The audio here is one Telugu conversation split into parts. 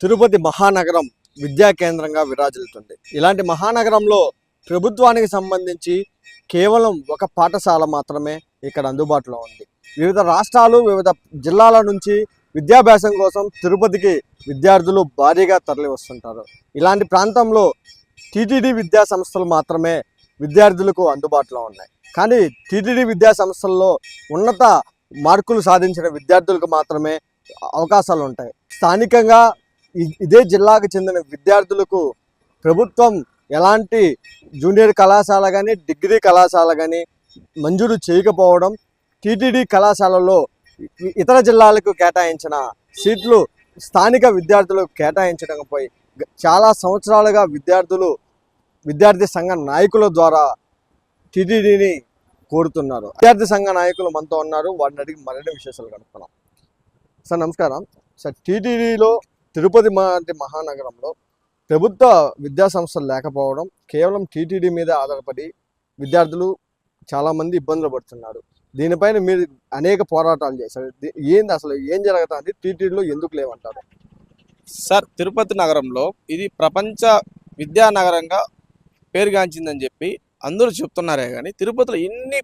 తిరుపతి మహానగరం విద్యా కేంద్రంగా విరాజిల్లుతుంది. ఇలాంటి మహానగరంలో ప్రభుత్వానికి సంబంధించి కేవలం ఒక పాఠశాల మాత్రమే ఇక్కడ అందుబాటులో ఉంది. వివిధ రాష్ట్రాలు వివిధ జిల్లాల నుంచి విద్యాభ్యాసం కోసం తిరుపతికి విద్యార్థులు భారీగా తరలి వస్తుంటారు ఇలాంటి ప్రాంతంలో టీటీడీ విద్యా సంస్థలు మాత్రమే విద్యార్థులకు అందుబాటులో ఉన్నాయి. కానీ టీటీడీ విద్యా సంస్థల్లో ఉన్నత మార్కులు సాధించిన విద్యార్థులకు మాత్రమే అవకాశాలు ఉంటాయి. స్థానికంగా ఇదే జిల్లాకు చెందిన విద్యార్థులకు ప్రభుత్వం ఎలాంటి జూనియర్ కళాశాల కానీ డిగ్రీ కళాశాల కానీ మంజూరు చేయకపోవడం టీటీడీ కళాశాలలో ఇతర జిల్లాలకు కేటాయించిన సీట్లు స్థానిక విద్యార్థులకు కేటాయించడంపై పోయి చాలా సంవత్సరాలుగా విద్యార్థులు విద్యార్థి సంఘ నాయకుల ద్వారా టీటీడీని కోరుతున్నారు. విద్యార్థి సంఘ నాయకులు మనతో ఉన్నారు. వారిని అడిగి మరిన్ని విశేషాలు కనుక్కున్నాం సార్ నమస్కారం. సార్ టీటీడీలో తిరుపతి లాంటి మహానగరంలో ప్రభుత్వ విద్యాసంస్థలు లేకపోవడం కేవలం టీటీడీ మీద ఆధారపడి విద్యార్థులు చాలామంది ఇబ్బందులు పడుతున్నారు. దీనిపైన మీరు అనేక పోరాటాలు చేశారు. ఏంది అసలు ఏం జరుగుతుంది? టీటీడీలో ఎందుకు లేవంటారు? సార్ తిరుపతి నగరంలో ఇది ప్రపంచ విద్యానగరంగా పేరుగాంచిందని చెప్పి అందరూ చెప్తున్నారే కానీ తిరుపతిలో ఇన్ని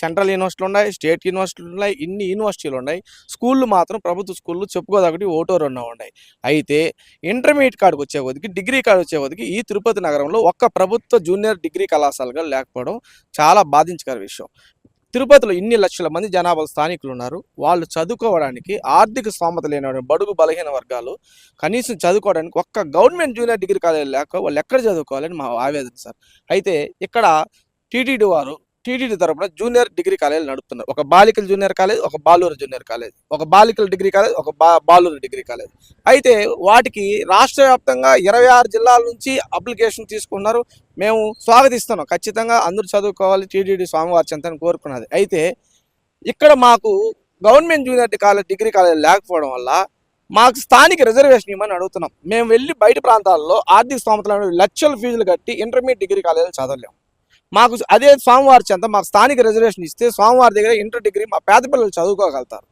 సెంట్రల్ యూనివర్సిటీలు ఉన్నాయి స్టేట్ యూనివర్సిటీలు ఉన్నాయి ఇన్ని యూనివర్సిటీలు ఉన్నాయి. స్కూళ్ళు మాత్రం ప్రభుత్వ స్కూళ్ళు చెప్పుకోదొకటి ఓటో రెండో ఉన్నాయి. అయితే ఇంటర్మీడియట్ కాడికి వచ్చే కొద్దికి డిగ్రీ కాడికి వచ్చే కొద్దికి ఈ తిరుపతి నగరంలో ఒక్క ప్రభుత్వ జూనియర్ డిగ్రీ కళాశాలగా లేకపోవడం చాలా బాధించకర విషయం. తిరుపతిలో ఇన్ని లక్షల మంది జనాభా స్థానికులు ఉన్నారు. వాళ్ళు చదువుకోవడానికి ఆర్థిక స్తోమత లేని బడుగు బలహీన వర్గాలు. కనీసం చదువుకోవడానికి ఒక్క గవర్నమెంట్ జూనియర్ డిగ్రీ కాలేజ్ లేక వాళ్ళు ఎక్కడ చదువుకోవాలని మా ఆవేదన సార్. అయితే ఇక్కడ టీటీడీ వారు టీటీడీ తరపున జూనియర్ డిగ్రీ కాలేజ్ నడుపుతున్నారు. ఒక బాలికల జూనియర్ కాలేజ్ ఒక బాలూరు జూనియర్ కాలేజ్ ఒక బాలికల డిగ్రీ కాలేజ్ ఒక బా బాలూరు డిగ్రీ కాలేజ్. అయితే వాటికి రాష్ట్ర వ్యాప్తంగా ఇరవై ఆరు జిల్లాల నుంచి అప్లికేషన్ తీసుకున్నారు మేము స్వాగతిస్తున్నాం. ఖచ్చితంగా అందరూ చదువుకోవాలి. టీటీడీ స్వామివారి చెంతని కోరుకున్నది. అయితే ఇక్కడ మాకు government junior college degree college లేకపోవడం వల్ల మాకు స్థానిక రిజర్వేషన్ ఇవ్వమని అడుగుతున్నాం. మేము వెళ్ళి బయట ప్రాంతాల్లో ఆర్థిక స్తోమతలు లక్షల ఫీజులు కట్టి ఇంటర్మీడియట్ డిగ్రీ కాలేజీలు చదవలేం. మాకు అదే స్వామివారి చెంత మాకు స్థానిక రిజర్వేషన్ ఇస్తే స్వామివారి దగ్గర ఇంటర్ డిగ్రీ మా పేద పిల్లలు చదువుకోగలుగుతారు.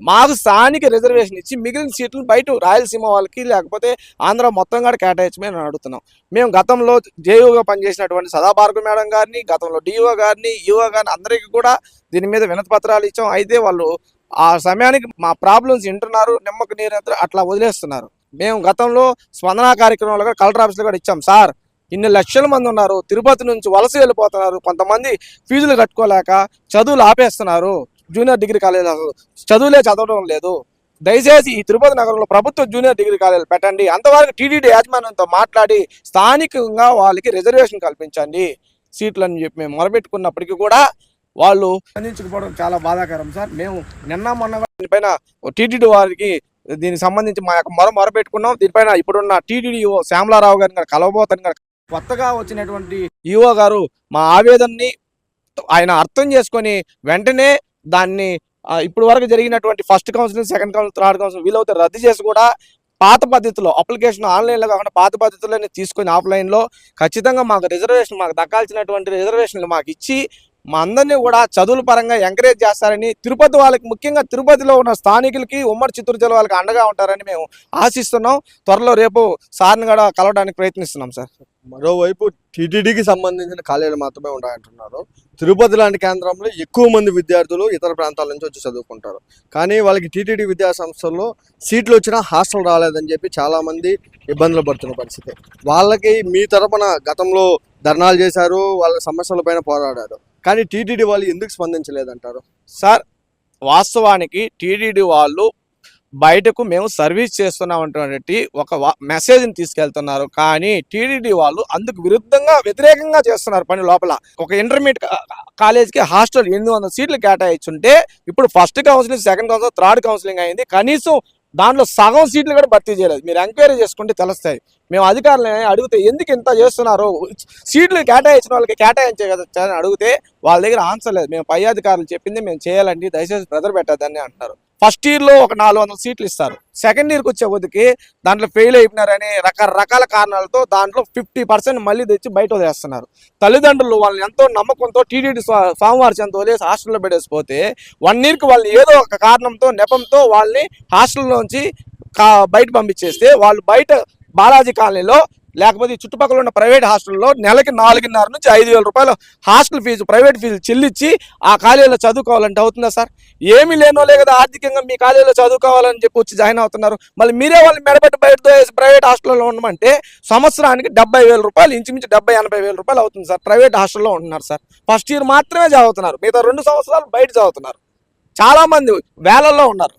మాకు స్థానిక రిజర్వేషన్ ఇచ్చి మిగిలిన సీట్లు బయట రాయలసీమ వాళ్ళకి లేకపోతే ఆంధ్ర మొత్తం కూడా కేటాయించమని నేను అడుగుతున్నాం. మేము గతంలో జేయూగా పనిచేసినటువంటి సదాభార్గవ మేడం గారిని గతంలో డిఓ గారిని ఈఓ గారిని అందరికీ కూడా దీని మీద వినతి పత్రాలు ఇచ్చాం. అయితే వాళ్ళు ఆ సమయానికి మా ప్రాబ్లమ్స్ వింటున్నారు నిమ్మకు నీరు అట్లా వదిలేస్తున్నారు. మేము గతంలో స్పందన కార్యక్రమంలో కూడా కలెక్టర్ ఆఫీస్లో కూడా ఇచ్చాం. సార్ ఇన్ని లక్షల మంది ఉన్నారు తిరుపతి నుంచి వలస వెళ్ళిపోతున్నారు కొంతమంది ఫీజులు కట్టుకోలేక చదువులు ఆపేస్తున్నారు జూనియర్ డిగ్రీ కాలేజ్ చదువులే చదవడం లేదు. దయచేసి ఈ తిరుపతి నగరంలో ప్రభుత్వ జూనియర్ డిగ్రీ కాలేజీలు పెట్టండి. అంతవరకు టీడీడీ యాజమాన్యంతో మాట్లాడి స్థానికంగా వాళ్ళకి రిజర్వేషన్ కల్పించండి. సీట్లు అని చెప్పి మేము మొరబెట్టుకున్నప్పటికీ కూడా వాళ్ళు స్పందించకపోవడం చాలా బాధాకరం సార్. మేము నిన్న మొన్న దీనిపైన టీటీడీ వారికి దీనికి సంబంధించి మా యొక్క మొర మొరపెట్టుకున్నాం. దీనిపైన ఇప్పుడున్న టీటీడీ శ్యామలారావు గారిని కూడా కలవబోతాను కొత్తగా వచ్చినటువంటి ఈఓ గారు మా ఆవేదనని ఆయన అర్థం చేసుకొని వెంటనే దాన్ని ఇప్పుడు వరకు జరిగినటువంటి first counselling second council third council వీలవుతే రద్దు చేసి కూడా పాత పద్ధతిలో అప్లికేషన్ ఆన్లైన్లో కాకుండా పాత పద్ధతిలోనే తీసుకొని ఆఫ్లైన్లో ఖచ్చితంగా మాకు రిజర్వేషన్ మాకు దక్కాల్సినటువంటి రిజర్వేషన్లు మాకు ఇచ్చి మా అందరినీ కూడా చదువుల పరంగా ఎంకరేజ్ చేస్తారని తిరుపతి వాళ్ళకి ముఖ్యంగా తిరుపతిలో ఉన్న స్థానికులకి ఉమ్మడి చిత్తూరు జిల్లా వాళ్ళకి అండగా ఉంటారని మేము ఆశిస్తున్నాం. త్వరలో రేపు సార్ని కూడా కలవడానికి ప్రయత్నిస్తున్నాం సార్. మరోవైపు టీటీడీకి సంబంధించిన కాలేజీలు మాత్రమే ఉన్నాయంటున్నారు. తిరుపతి లాంటి కేంద్రంలో ఎక్కువ మంది విద్యార్థులు ఇతర ప్రాంతాల నుంచి వచ్చి చదువుకుంటారు. కానీ వాళ్ళకి టీటీడీ విద్యా సంస్థల్లో సీట్లు వచ్చినా హాస్టల్ రాలేదని చెప్పి చాలామంది ఇబ్బందులు పడుతున్న పరిస్థితి. వాళ్ళకి మీ తరపున గతంలో ధర్నాలు చేశారు వాళ్ళ సమస్యల పైన పోరాడారు. కానీ టీటీడీ వాళ్ళు ఎందుకు స్పందించలేదంటారు? సార్ వాస్తవానికి టీడీడీ వాళ్ళు బయటకు మేము సర్వీస్ చేస్తున్నామన్నటువంటి ఒక వా- మెసేజ్ని తీసుకెళ్తున్నారు. కానీ టీడీడీ వాళ్ళు అందుకు విరుద్ధంగా వ్యతిరేకంగా చేస్తున్నారు పని లోపల. ఒక ఇంటర్మీడియట్ కాలేజ్కి హాస్టల్ ఎనిమిది వందల సీట్లు కేటాయించుంటే ఇప్పుడు first counselling second counselling third counselling అయింది. కనీసం దాంట్లో సగం సీట్లు కూడా భర్తీ చేయలేదు. మీరు ఎంక్వైరీ చేసుకుంటే తెలుస్తాయి. మేము అధికారులని అడిగితే ఎందుకు ఇంత చేస్తున్నారు సీట్లు కేటాయించిన వాళ్ళకి కేటాయించే కదా అడిగితే వాళ్ళ దగ్గర ఆన్సర్ లేదు. మేము పై అధికారులు చెప్పింది మేము చేయాలండి దయచేసి బ్రదర్ పెట్టద్దని అంటున్నారు ఫస్ట్ ఇయర్లో ఒక నాలుగు వందల సీట్లు ఇస్తారు. సెకండ్ ఇయర్కి వచ్చే కొద్దికి దాంట్లో ఫెయిల్ అయిపోయినారని రకరకాల కారణాలతో దాంట్లో ఫిఫ్టీ పర్సెంట్ మళ్ళీ తెచ్చి బయట వదిలేస్తున్నారు. తల్లిదండ్రులు వాళ్ళని ఎంతో నమ్మకంతో టీడీడీ సోమవారం చెంత వదిలేసి హాస్టల్లో పెట్టేసిపోతే వన్ ఇయర్కి వాళ్ళు ఏదో ఒక కారణంతో నెపంతో వాళ్ళని హాస్టల్లోంచి బయట పంపించేస్తే వాళ్ళు బయట బాలాజీ కాలనీలో లేకపోతే చుట్టుపక్కల ఉన్న ప్రైవేట్ హాస్టల్లో నెలకి నాలుగున్నర నుంచి ఐదు వేల రూపాయలు హాస్టల్ ఫీజు ప్రైవేట్ ఫీజు చెల్లించి ఆ కాలేజీలో చదువుకోవాలంటే అవుతుందా సార్? ఏమీ లేనోలే కదా ఆర్థికంగా మీ కాలేజీలో చదువుకోవాలని చెప్పి వచ్చి జాయిన్ అవుతున్నారు. మళ్ళీ మీరే వాళ్ళు మెడబెట్టి బయటతో వేసి ప్రైవేట్ హాస్టల్లో ఉండమంటే సంవత్సరానికి డెబ్బై వేల రూపాయలు ఇంచుమించు డెబ్బై ఎనభై వేల రూపాయలు అవుతుంది సార్. ప్రైవేట్ హాస్టల్లో ఉంటున్నారు సార్. ఫస్ట్ ఇయర్ మాత్రమే చదువుతున్నారు. మిగతా రెండు సంవత్సరాలు బయట చదువుతున్నారు. చాలామంది వేలల్లో ఉన్నారు.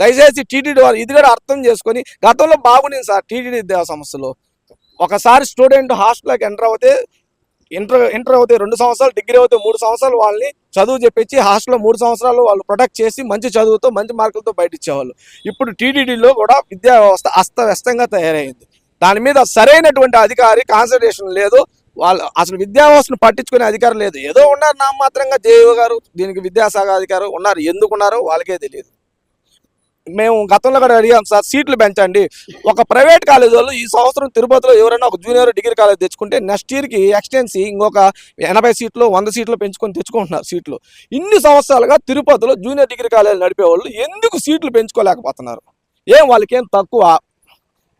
దయచేసి టీటీడీ వారు ఇది కూడా అర్థం చేసుకొని గతంలో బాగుంది సార్ టీటీడీ సంస్థలో. ఒకసారి స్టూడెంట్ హాస్టల్లోకి ఎంటర్ అవుతే ఇంటర్ ఇంటర్ అవుతే రెండు సంవత్సరాలు డిగ్రీ అవుతే మూడు సంవత్సరాలు వాళ్ళని చదువు చెప్పించి హాస్టల్లో మూడు సంవత్సరాలు వాళ్ళు ప్రొటెక్ట్ చేసి మంచి చదువుతో మంచి మార్కులతో బయట ఇచ్చేవాళ్ళు ఇప్పుడు టీటీడీలో కూడా విద్యా వ్యవస్థ అస్తవ్యస్తంగా తయారైంది. దాని మీద సరైనటువంటి అధికారి కాన్సన్ట్రేషన్ లేదు. వాళ్ళు అసలు విద్యా వ్యవస్థను పట్టించుకునే అధికారం లేదు. ఏదో ఉన్నారు నా మాత్రంగా జేఈఓ గారు దీనికి విద్యాశాఖ అధికారు ఉన్నారు. ఎందుకు ఉన్నారో వాళ్ళకే తెలియదు. మేము గతంలో కూడా అడిగాం సార్ సీట్లు పెంచండి. ఒక ప్రైవేట్ కాలేజ్ వాళ్ళు ఈ సంవత్సరం తిరుపతిలో ఎవరైనా ఒక జూనియర్ డిగ్రీ కాలేజ్ తెచ్చుకుంటే నెక్స్ట్ ఇయర్కి ఎక్స్టెన్సీ ఇంకొక ఎనభై సీట్లు వంద సీట్లు పెంచుకొని తెచ్చుకుంటున్నారు సీట్లు. ఇన్ని సంవత్సరాలుగా తిరుపతిలో జూనియర్ డిగ్రీ కాలేజ్ నడిపే వాళ్ళు ఎందుకు సీట్లు పెంచుకోలేకపోతున్నారు? ఏం వాళ్ళకి ఏం తక్కువ?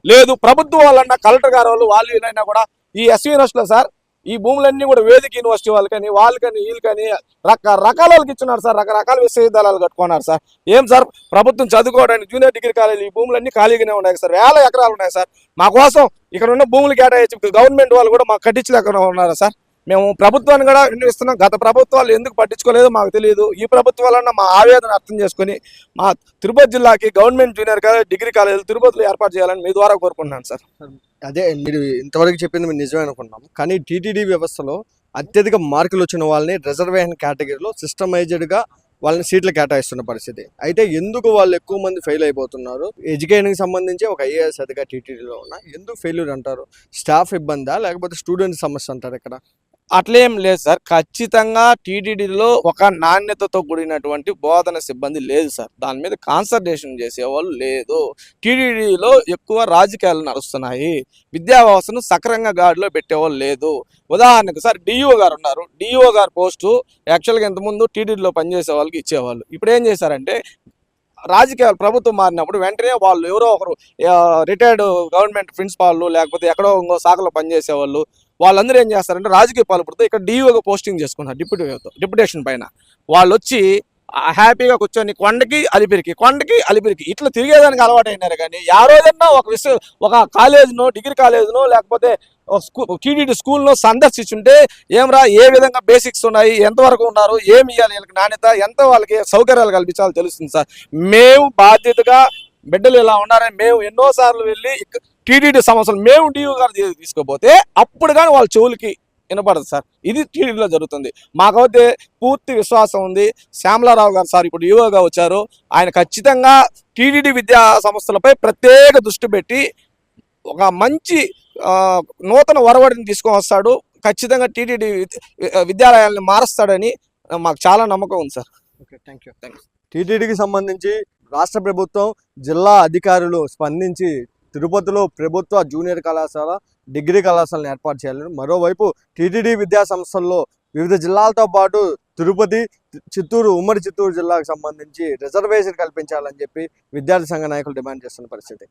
లేదు ప్రభుత్వం వాళ్ళన్నా కలెక్టర్ గారు వాళ్ళు వాళ్ళు వీళ్ళైనా కూడా ఈ ఎస్వీ యూనివర్సిటీలో సార్ ఈ భూములన్నీ కూడా వేదిక యూనివర్సిటీ వాళ్ళకని వాళ్ళకని వీళ్ళకని రకరకాల వాళ్ళకి ఇచ్చున్నారు సార్ రకరకాల విశ్వవిద్యాలయాలు కట్టుకున్నారు సార్. ఏం సార్ ప్రభుత్వం చదువుకోవడానికి జూనియర్ డిగ్రీ కాలేజీ ఈ భూములన్నీ ఖాళీగానే ఉన్నాయి సార్ వేల ఎకరాలు ఉన్నాయి సార్. మా కోసం ఇక్కడ ఉన్న భూములు కేటాయించి గవర్నమెంట్ వాళ్ళు కూడా మాకు కట్టించలేక ఉన్నారు సార్. మేము ప్రభుత్వాన్ని కూడా విన్నవిస్తున్నాం గత ప్రభుత్వాలు ఎందుకు పట్టించుకోలేదో మాకు తెలియదు. ఈ ప్రభుత్వం మా ఆవేదన అర్థం చేసుకుని మా తిరుపతి జిల్లాకి గవర్నమెంట్ జూనియర్ కాలేజ్ డిగ్రీ కాలేజీలు తిరుపతిలో ఏర్పాటు చేయాలని మీ ద్వారా కోరుకుంటున్నాను సార్. అదే మీరు ఇంతవరకు చెప్పింది మేము నిజమే అనుకున్నాం కానీ టీటీడీ వ్యవస్థలో అత్యధిక మార్కులు వచ్చిన వాళ్ళని రిజర్వేషన్ కేటగిరీలో సిస్టమైజ్డ్గా వాళ్ళని సీట్లు కేటాయిస్తున్న పరిస్థితి. అయితే ఎందుకు వాళ్ళు ఎక్కువ మంది ఫెయిల్ అయిపోతున్నారు? ఎడ్యుకేషన్కి సంబంధించి ఒక ఐఏఎస్ అధికారి టీటీడీలో ఉన్న ఎందుకు ఫెయిల్యూర్ అంటారు? స్టాఫ్ ఇబ్బందా? లేకపోతే స్టూడెంట్ సమస్య అంటారు ఇక్కడ? అట్లేం లేదు సార్. ఖచ్చితంగా టీటీడీలో ఒక నాణ్యతతో కూడినటువంటి బోధన సిబ్బంది లేదు సార్. దాని మీద కాన్సన్ట్రేషన్ చేసేవాళ్ళు లేదు. టీటీడీలో ఎక్కువ రాజకీయాలు నడుస్తున్నాయి. విద్యా వ్యవస్థను సక్రంగా గాడిలో పెట్టేవాళ్ళు లేదు. ఉదాహరణకు సార్ డిఈఓ గారు ఉన్నారు. డిఈఓ గారు పోస్టు యాక్చువల్గా ఇంతకుముందు టీటీడీలో పనిచేసే వాళ్ళకి ఇచ్చేవాళ్ళు. ఇప్పుడు ఏం చేశారంటే రాజకీయాలు ప్రభుత్వం మారినప్పుడు వెంటనే వాళ్ళు ఎవరో ఒకరు రిటైర్డ్ గవర్నమెంట్ ప్రిన్సిపాల్ లేకపోతే ఎక్కడో ఇంకో శాఖలో పనిచేసేవాళ్ళు వాళ్ళందరూ ఏం చేస్తారంటే రాజకీయ పాల్పడితే ఇక్కడ డిఈఓగా పోస్టింగ్ చేసుకున్నారు డిప్యూటీ డిప్యుటేషన్ పైన. వాళ్ళు వచ్చి హ్యాపీగా కూర్చొని కొండకి అలిపిరికి కొండకి అలిపిరికి ఇట్లా తిరిగేదానికి అలవాటు అయినారు కానీ ఆ రోజన్నా ఒక విశ్వ ఒక కాలేజ్నో డిగ్రీ కాలేజ్నో లేకపోతే స్కూ టీడీడీ స్కూల్లో సందర్శించుంటే ఏమరా ఏ విధంగా బేసిక్స్ ఉన్నాయి ఎంతవరకు ఉన్నారు ఏమి ఇవ్వాలి వీళ్ళకి నాణ్యత ఎంత వాళ్ళకి సౌకర్యాలు కల్పించాలో తెలుస్తుంది సార్. మేము బాధ్యతగా బిడ్డలు ఇలా ఉన్నారని మేము ఎన్నోసార్లు వెళ్ళి టీడీడీ సమస్యలు మేము డియూ గారు తీసుకోపోతే అప్పుడు కానీ వాళ్ళ చెవులకి వినపడదు సార్. ఇది టీడీలో జరుగుతుంది. మాకైతే పూర్తి విశ్వాసం ఉంది. శ్యామలారావు గారు సార్ ఇప్పుడు యువగా వచ్చారు. ఆయన ఖచ్చితంగా టీడీడీ విద్యా సంస్థలపై ప్రత్యేక దృష్టి పెట్టి ఒక మంచి నూతన ఒరవడిని తీసుకొని వస్తాడు. ఖచ్చితంగా టీటీడీ విద్యాలయాలను మారుస్తాడని మాకు చాలా నమ్మకం ఉంది sir. Okay thank you Thanks. టీటీడీకి సంబంధించి రాష్ట్ర ప్రభుత్వం జిల్లా అధికారులు స్పందించి తిరుపతిలో ప్రభుత్వ జూనియర్ కళాశాల డిగ్రీ కళాశాలను ఏర్పాటు చేయాలని మరోవైపు టీటీడీ విద్యా సంస్థల్లో వివిధ జిల్లాలతో పాటు తిరుపతి చిత్తూరు ఉమ్మడి చిత్తూరు జిల్లాకు సంబంధించి రిజర్వేషన్ కల్పించాలని చెప్పి విద్యార్థి సంఘ నాయకులు డిమాండ్ చేస్తున్న పరిస్థితి.